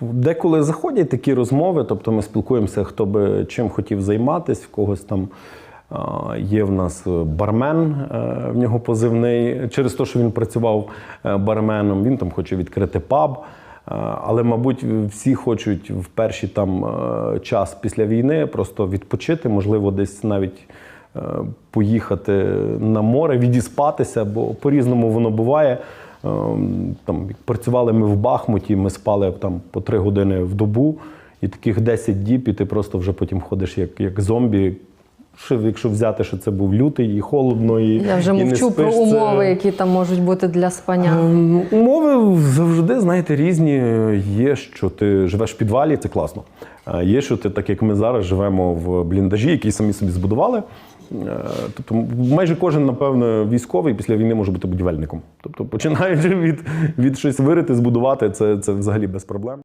Деколи заходять такі розмови, тобто ми спілкуємося, хто би чим хотів займатися, в когось там є в нас бармен, е, в нього позивний. Через те, що він працював е, барменом, він там хоче відкрити паб. Е, Але, мабуть, всі хочуть в перший там е, час після війни просто відпочити, можливо, десь навіть е, поїхати на море, відіспатися, бо по-різному воно буває. Ем, Там, працювали ми в Бахмуті, ми спали там по три години в добу, і таких 10 діб, і ти просто вже потім ходиш як, як зомбі. Що, якщо взяти, що це був лютий і холодно, і Я вже і не мовчу про спиш, це- умови, які там можуть бути для спання. Ем, Умови завжди, знаєте, різні. Є, що ти живеш в підвалі, це класно. А Є, що ти, так як ми зараз, живемо в бліндажі, який самі собі збудували. Е, Тобто, майже кожен, напевно, військовий після війни може бути будівельником. Тобто, починаючи від, від щось вирити, збудувати, це, це взагалі без проблем.